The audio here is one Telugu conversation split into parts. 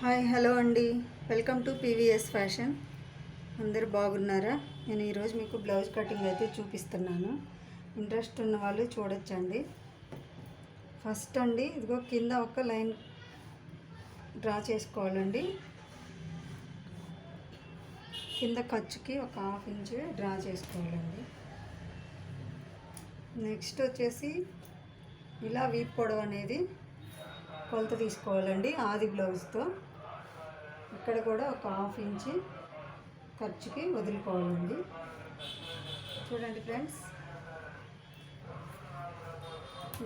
హాయ్ హలో అండి. Welcome to PVS fashion. అందరు బాగున్నారా? నేను ఈరోజు మీకు బ్లౌజ్ కటింగ్ అయితే చూపిస్తున్నాను. ఇంట్రెస్ట్ ఉన్న వాళ్ళు చూడొచ్చండి. ఫస్ట్ అండి ఇదిగో కింద ఒక లైన్ డ్రా చేసుకోవాలండి. కింద ఖర్చుకి ఒక హాఫ్ ఇంచ్ డ్రా చేసుకోవాలండి. నెక్స్ట్ వచ్చేసి ఇలా వీప్ పొడవు అనేది కొలత తీసుకోవాలండి ఆది బ్లౌజ్తో. ఇక్కడ కూడా ఒక హాఫ్ ఇంచి ఖర్చుకి వదులుకోవాలండి. చూడండి ఫ్రెండ్స్.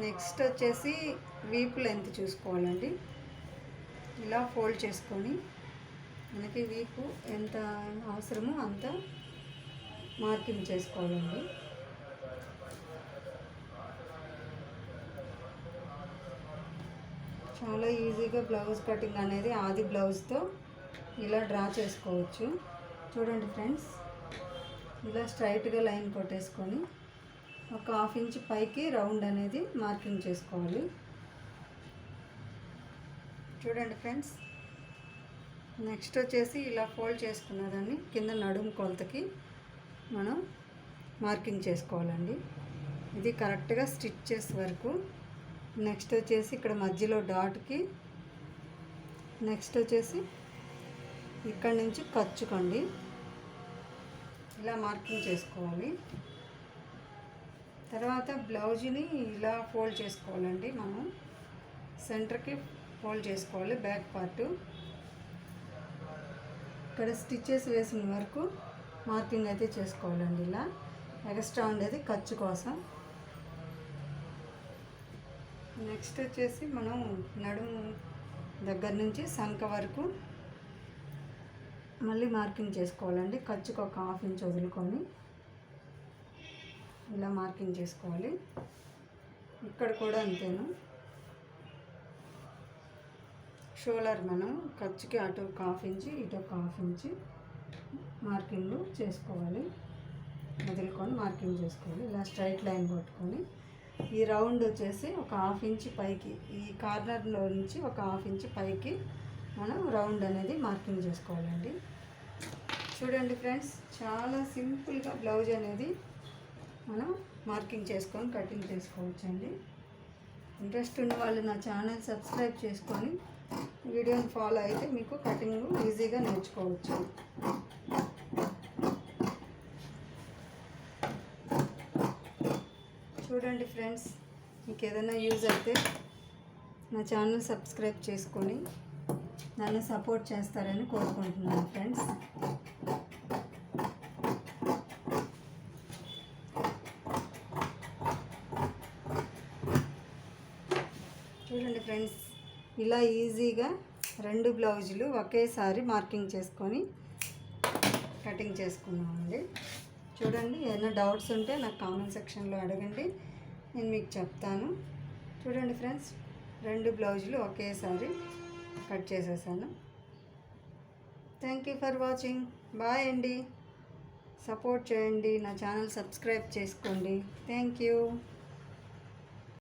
నెక్స్ట్ వచ్చేసి వీపు లెంత్ చూసుకోవాలండి. ఇలా ఫోల్డ్ చేసుకొని మనకి వీపు ఎంత అవసరమో అంత మార్కింగ్ చేసుకోవాలండి. చాలా ఈజీగా బ్లౌజ్ కటింగ్ అనేది ఆది బ్లౌజ్తో ఇలా డ్రా చేసుకోవచ్చు. చూడండి ఫ్రెండ్స్ ఇలా స్ట్రైట్గా లైన్ కొట్టేసుకొని ఒక హాఫ్ ఇంచ్ పైకి రౌండ్ అనేది మార్కింగ్ చేసుకోవాలి. చూడండి ఫ్రెండ్స్ నెక్స్ట్ వచ్చేసి ఇలా ఫోల్డ్ చేసుకున్నదాన్ని కింద నడుము కొలతకి మనం మార్కింగ్ చేసుకోవాలండి. ఇది కరెక్ట్గా స్టిచ్ చేసే వరకు నెక్స్ట్ వచ్చేసి ఇక్కడ మధ్యలో డాట్కి నెక్స్ట్ వచ్చేసి ఇక్కడ నుంచి ఖర్చుకోండి ఇలా మార్కింగ్ చేసుకోవాలి. తర్వాత బ్లౌజ్ని ఇలా ఫోల్డ్ చేసుకోవాలండి మనం. సెంటర్కి ఫోల్డ్ చేసుకోవాలి బ్యాక్ పార్ట్. ఇక్కడ స్టిచ్చెస్ వేసిన వరకు మార్కింగ్ అయితే చేసుకోవాలండి ఇలా. ఎక్స్ట్రా ఉండేది ఖర్చు కోసం. నెక్స్ట్ వచ్చేసి మనం నడుము దగ్గర నుంచి సంక వరకు మళ్ళీ మార్కింగ్ చేసుకోవాలండి. ఖర్చుకు ఒక హాఫ్ ఇంచ్ వదులుకొని ఇలా మార్కింగ్ చేసుకోవాలి. ఇక్కడ కూడా అంతేను. షోలర్ మనం ఖర్చుకి అటు ఒక హాఫ్ ఇంచ్ ఇటు ఒక హాఫ్ ఇంచ్ మార్కింగ్ చేసుకోవాలి. వదులుకొని మార్కింగ్ చేసుకోవాలి. ఇలా స్ట్రైట్ లైన్ పట్టుకొని ఈ రౌండ్ వచ్చేసి ఒక హాఫ్ ఇంచ్ పైకి ఈ కార్నర్లో నుంచి ఒక హాఫ్ ఇంచ్ పైకి మనం రౌండ్ అనేది మార్కింగ్ చేసుకోవాలండి. చూడండి ఫ్రెండ్స్ చాలా సింపుల్గా బ్లౌజ్ అనేది మనం మార్కింగ్ చేసుకొని కటింగ్ చేసుకోవచ్చండి. ఇంట్రెస్ట్ ఉన్న వాళ్ళు నా ఛానల్ సబ్స్క్రైబ్ చేసుకొని వీడియోని ఫాలో అయితే మీకు కటింగ్ ఈజీగా నేర్చుకోవచ్చు. చూడండి ఫ్రెండ్స్ మీకు ఏదైనా యూజ్ అయితే నా ఛానల్ సబ్స్క్రైబ్ చేసుకొని నన్ను సపోర్ట్ చేస్తారని కోరుకుంటున్నాను ఫ్రెండ్స్. చూడండి ఫ్రెండ్స్ ఇలా ఈజీగా రెండు బ్లౌజులు ఒకేసారి మార్కింగ్ చేసుకొని కటింగ్ చేసుకున్నామండి చూడండి ఏదైనా డౌట్స్ ఉంటే నాకు కామెంట్ సెక్షన్లో అడగండి నేను మీకు చెప్తాను. చూడండి ఫ్రెండ్స్ రెండు బ్లౌజులు ఒకేసారి కట్ చేసేసాను. Thank you for watching bye అండి. సపోర్ట్ చేయండి. నా ఛానల్ సబ్స్క్రైబ్ చేసుకోండి. Thank you